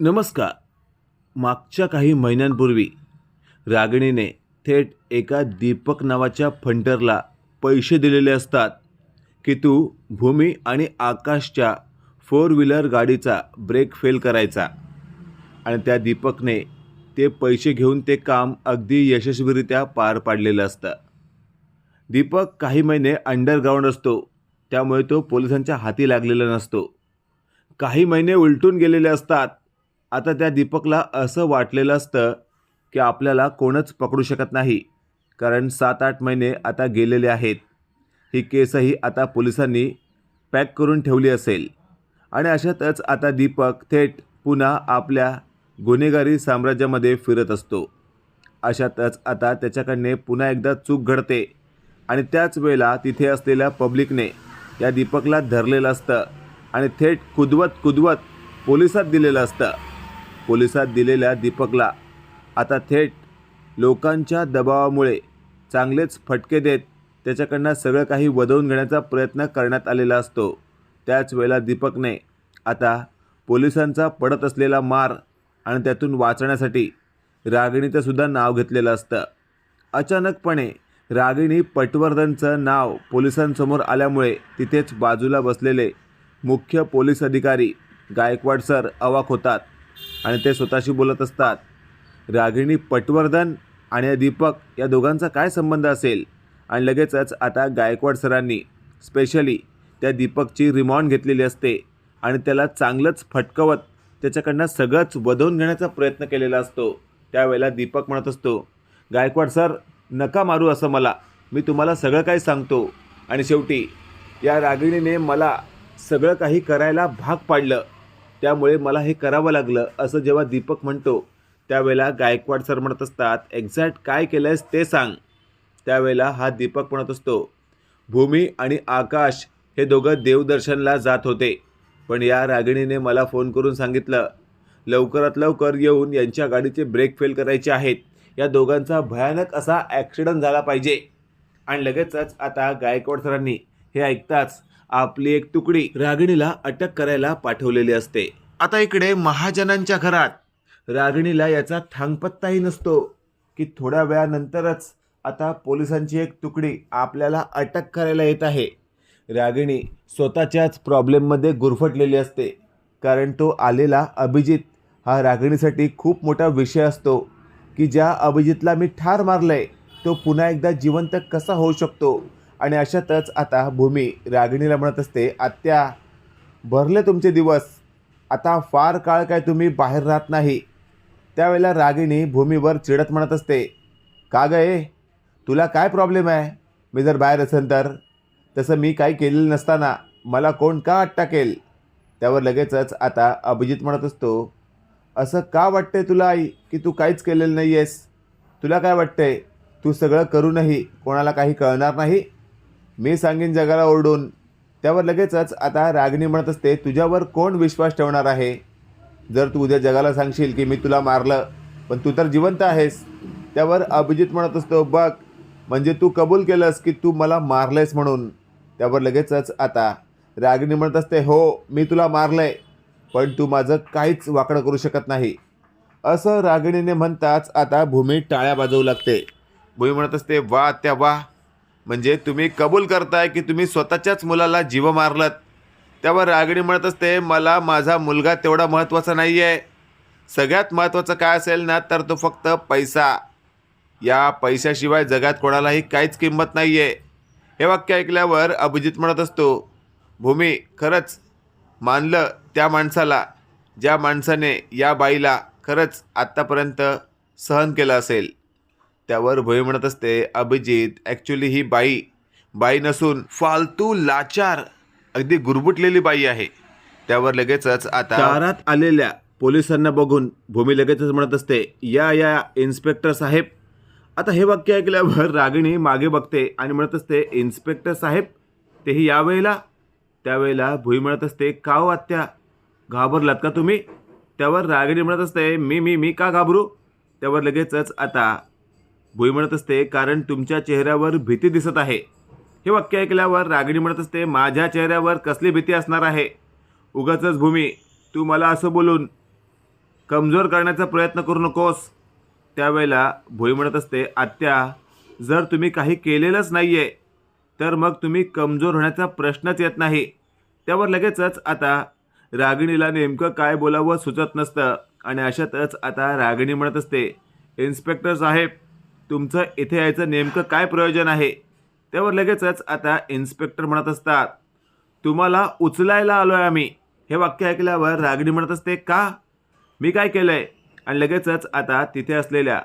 नमस्कार. मागच्या काही महिन्यांपूर्वी रागिणीने थेट एका दीपक नावाच्या फंटरला पैसे दिलेले असतात. की तू भूमी आणि आकाशच्या फोर व्हीलर गाडीचा ब्रेक फेल करायचा. आणि त्या दीपकने ते पैसे घेऊन ते काम अगदी यशस्वीरित्या पार पाडलेलं असतं. दीपक काही महिने अंडरग्राऊंड असतो त्यामुळे तो पोलिसांच्या हाती लागलेला नसतो. काही महिने उलटून गेलेले असतात आता त्या दीपकला असं वाटलेलं असतं की आपल्याला कोणच पकडू शकत नाही. कारण सात आठ महिने आता गेलेले आहेत. ही केसही आता पोलिसांनी पॅक करून ठेवली असेल. आणि अशातच आता दीपक थेट पुन्हा आपल्या गुन्हेगारी साम्राज्यामध्ये फिरत असतो. अशातच आता त्याच्याकडने पुन्हा एकदा चूक घडते. आणि त्याच वेळेला तिथे असलेल्या पब्लिकने या दीपकला धरलेलं असतं. आणि थेट कुदवत कुदवत पोलिसात दिलेलं असतं. पोलिसात दिलेल्या दीपकला. आता थेट लोकांच्या दबावामुळे चांगलेच फटके देत त्याच्याकडनं सगळं काही वदवून घेण्याचा प्रयत्न करण्यात आलेला असतो. त्याच वेळेला दीपकने आता पोलिसांचा पडत असलेला मार आणि त्यातून वाचण्यासाठी रागिणीचं सुद्धा नाव घेतलेलं असतं. अचानकपणे रागिणी पटवर्धनचं नाव पोलिसांसमोर आल्यामुळे तिथेच बाजूला बसलेले मुख्य पोलीस अधिकारी गायकवाड सर अवाक होतात. आणि ते स्वतःशी बोलत असतात. रागिणी पटवर्धन आणि दीपक या दोघांचा काय संबंध असेल? आणि लगेचच आता गायकवाड सरांनी स्पेशली त्या दीपकची रिमॉन्ड घेतलेली असते आणि त्याला चांगलंच फटकवत त्याच्याकडनं सगळंच वधवून घेण्याचा प्रयत्न केलेला असतो. त्यावेळेला दीपक म्हणत असतो गायकवाड सर नका मारू असं मला. मी तुम्हाला सगळं काही सांगतो. आणि शेवटी या रागिणीने मला सगळं काही करायला भाग पाडलं. त्यामुळे मला हे करावं लागलं असं जेव्हा दीपक म्हणतो त्यावेळेला गायकवाड सर म्हणत असतात एक्झॅक्ट काय केलं आहेस ते सांग. त्यावेळेला हा दीपक म्हणत असतो भूमी आणि आकाश हे दोघं देवदर्शनला जात होते पण या रागिणीने मला फोन करून सांगितलं लवकरात लवकर येऊन यांच्या गाडीचे ब्रेक फेल करायचे आहेत. या दोघांचा भयानक असा ॲक्सिडंट झाला पाहिजे. आणि लगेचच आता गायकवाड सरांनी हे ऐकताच आपली एक तुकडी रागिणीला अटक करायला पाठवलेली असते. आता इकडे महाजनांच्या घरात. रागिणीला याचा थांगपत्ताही नसतो. की थोड्या वेळानंतरच आता पोलिसांची एक तुकडी आपल्याला अटक करायला येत आहे. रागिणी स्वतःच्याच प्रॉब्लेममध्ये गुरफटलेली असते. कारण तो आलेला अभिजित हा रागिणीसाठी खूप मोठा विषय असतो. की ज्या अभिजितला मी ठार मारलंय तो पुन्हा एकदा जिवंत कसा होऊ शकतो? आणि अशातच आता भूमी रागिणीला म्हणत असते आत्या भरले तुमचे दिवस. आता फार काळ काय तुम्ही बाहेर राहत नाही. त्यावेळेला रागिणी भूमीवर चिडत म्हणत असते का गं तुला काय प्रॉब्लेम आहे? मी जर बाहेर असेल तर? तसं मी काही केलेलं नसताना मला कोण का आत त्यावर लगेचच आता अभिजित म्हणत असतो असं का वाटतंय तुला आई की तू काहीच केलेलं नाही आहेस तुला काय वाटतंय? तू सगळं करूनही कोणाला काही कळणार नाही? मी सांगेन जगाला ओरडून. त्यावर लगेचच आता रागिणी म्हणत असते तुझ्यावर कोण विश्वास ठेवणार आहे? जर तू उद्या जगाला सांगशील की मी तुला मारलं पण तू तर जिवंत आहेस. त्यावर अभिजित म्हणत असतो बघ म्हणजे तू कबूल केलंस की तू मला मारलंयस म्हणून? त्यावर लगेचच आता रागिणी म्हणत असते हो मी तुला मारलंय पण तू माझं काहीच वाकडं करू शकत नाही. असं रागिणीने म्हणताच आता भूमी टाळ्या वाजवू लागते. भूमी म्हणत असते वा त्या वा म्हणजे तुम्ही कबूल करताय की तुम्ही स्वतःच्याच मुलाला जीव मारलत? त्यावर रागिणी म्हणत असते मला माझा मुलगा तेवढा महत्त्वाचा नाही आहे सगळ्यात महत्त्वाचं काय असेल ना तर तो फक्त पैसा. या पैशाशिवाय जगात कोणालाही काहीच किंमत नाही आहे हे वाक्य ऐकल्यावर अभिजित म्हणत असतो भूमी खरंच मानलं त्या माणसाला ज्या माणसाने या बाईला खरंच आत्तापर्यंत सहन केलं असेल. त्यावर भोई म्हणत असते अभिजित ॲक्च्युली ही बाई बाई नसून फालतू लाचार अगदी गुरबुटलेली बाई आहे. त्यावर लगेचच आता दारात आलेल्या पोलिसांना बघून भूमी लगेचच म्हणत असते या या इन्स्पेक्टर साहेब. आता हे वाक्य ऐकल्यावर रागिणी मागे बघते आणि म्हणत असते इन्स्पेक्टर साहेब तेही यावेळेला? त्यावेळेला भुई म्हणत असते का हो आत्या? घाबरलात का तुम्ही? त्यावर रागिणी म्हणत असते मी मी मी का घाबरू? त्यावर लगेचच आता भुई म्हणत असते कारण तुमच्या चेहऱ्यावर भीती दिसत आहे. हे वाक्य ऐकल्यावर रागिणी म्हणत असते माझ्या चेहऱ्यावर कसली भीती असणार आहे? उगाचच भूमी तू मला असं बोलून कमजोर करण्याचा प्रयत्न करू नकोस. त्यावेळेला भोई म्हणत असते आत्या जर तुम्ही काही केलेलंच नाही आहे तर मग तुम्ही कमजोर होण्याचा प्रश्नच येत नाही. त्यावर लगेचच आता रागिणीला नेमकं काय बोलावं सुचत नसतं आणि अशातच आता रागिणी म्हणत असते इन्स्पेक्टर साहेब तुमचं इथे यायचं नेमकं काय प्रयोजन आहे? त्यावर लगेचच आता इन्स्पेक्टर म्हणत असतात. तुम्हाला उचलायला आलो आहे आम्ही. हे वाक्य ऐकल्यावर रागणी म्हणत असते का? मी काय केलं आहे आणि लगेचच आता तिथे असलेल्या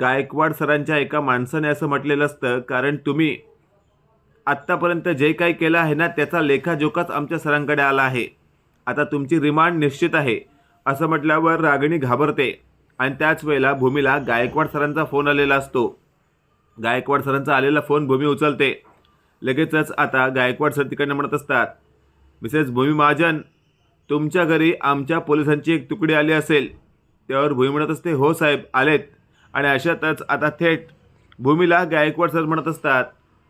गायकवाड सरांच्या एका माणसाने असं म्हटलेलं असतं कारण तुम्ही आत्तापर्यंत जे काही केलं आहे ना त्याचा लेखाजोखाच आमच्या सरांकडे आला आहे. आता तुमची रिमांड निश्चित आहे. असं म्हटल्यावर रागिणी घाबरते. आणि त्याच वेळेला भूमीला गायकवाड सरांचा फोन आलेला असतो. गायकवाड सरांचा आलेला फोन भूमी उचलते. लगेचच आता गायकवाड सर तिकडनं म्हणत असतात मिसेस भूमी महाजन तुमच्या घरी आमच्या पोलिसांची एक तुकडी आली असेल. त्यावर भूमी म्हणत असते हो साहेब आलेत. आणि अशातच आता थेट भूमीला गायकवाड सर म्हणत असतात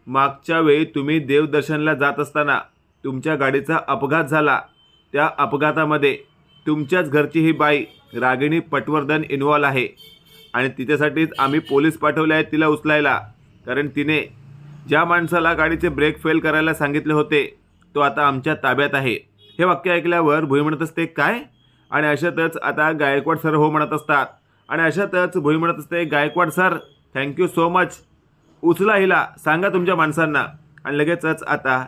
मागच्या वेळी तुम्ही देवदर्शनला जात असताना तुमच्या गाडीचा अपघात झाला. त्या अपघातामध्ये तुमच्याच घरची ही बाई रागिणी पटवर्धन इन्व्हॉल्व आहे. आणि तिच्यासाठीच आम्ही पोलीस पाठवले आहेत तिला उचलायला. कारण तिने ज्या माणसाला गाडीचे ब्रेक फेल करायला सांगितले होते तो आता आमच्या ताब्यात आहे. हे वाक्य ऐकल्यावर भुई म्हणत असते काय? आणि अशातच आता गायकवाड सर हो म्हणत असतात. आणि अशातच भुई म्हणत असते Gaikwad sir thank you so much उचला हिला सांगा तुमच्या माणसांना. आणि लगेचच आता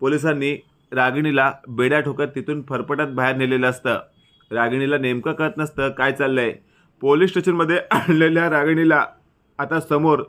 पोलिसांनी रागिणीला बेड्या ठोकत तिथून फरफटत बाहेर नेलेलं असतं. रागिणीला नेमकं कळत नसतं काय चाललंय. पोलीस स्टेशनमध्ये आणलेल्या रागिणीला आता समोर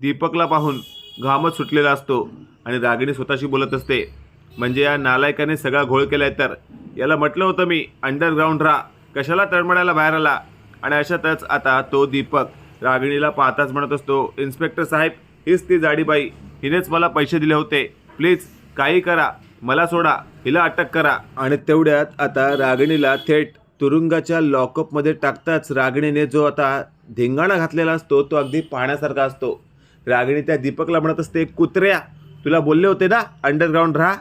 दीपकला पाहून घामच सुटलेला असतो आणि रागिणी स्वतःशी बोलत असते. म्हणजे या नालायकाने सगळा घोळ केलाय तर? याला म्हटलं होतं मी अंडरग्राऊंड राहा. कशाला तळमळायला बाहेर आला? आणि अशातच आता तो दीपक रागिणीला पाहताच म्हणत असतो इन्स्पेक्टर साहेब हीच ती जाडीबाई. हिनेच मला पैसे दिले होते. प्लीज काही करा. मला सोडा. हिला अटक करा. आणि तेवढ्यात आता रागिणीला थेट तुरुंगाच्या लॉकअपमध्ये टाकताच रागिणीने जो आता धिंगाणा घातलेला असतो तो अगदी पाहण्यासारखा असतो. रागिणी त्या दीपकला म्हणत असते कुत्र्या तुला बोलले होते ना अंडरग्राऊंड राहा.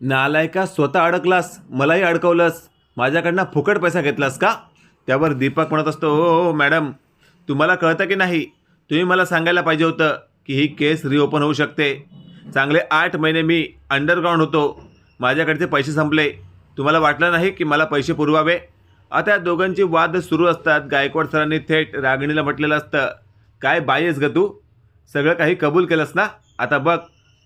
नालायका स्वतः अडकलास मलाही अडकवलंस. माझ्याकडनं फुकट पैसा घेतलास का? त्यावर दीपक म्हणत असतो हो हो, हो मॅडम. तुम्हाला कळतं की नाही? तुम्ही मला सांगायला पाहिजे होतं की ही केस रिओपन होऊ शकते. चांगले आठ महिने मी अंडरग्राऊंड होतो. माझ्याकडचे पैसे संपले. तुम्हाला वाटलं नाही की मला पैसे पुरवावे? आता या दोघांचे वाद सुरू असतात. गायकवाड सरांनी थेट रागिणीला म्हटलेलं असतं. काय बायस ग तू? सगळं काही कबूल केलंस ना? आता बघ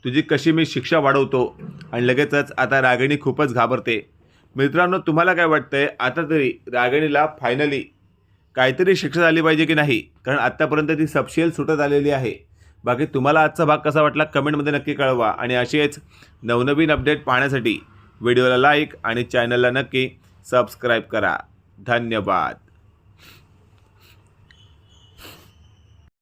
तुझी कशी मी शिक्षा वाढवतो. आणि लगेचच आता रागिणी खूपच घाबरते. मित्रांनो तुम्हाला काय वाटतंय? आता तरी रागिणीला फायनली काहीतरी शिक्षा झाली पाहिजे की नाही? कारण आत्तापर्यंत ती सपशेल सुटत आलेली आहे. बाकी तुम्हाला आजचा भाग कसा वाटला कमेंटमध्ये नक्की कळवा. आणि असेच नवनवीन अपडेट पाहण्यासाठी व्हिडिओला लाईक आणि चॅनलला नक्की सबस्क्राईब करा. धन्यवाद.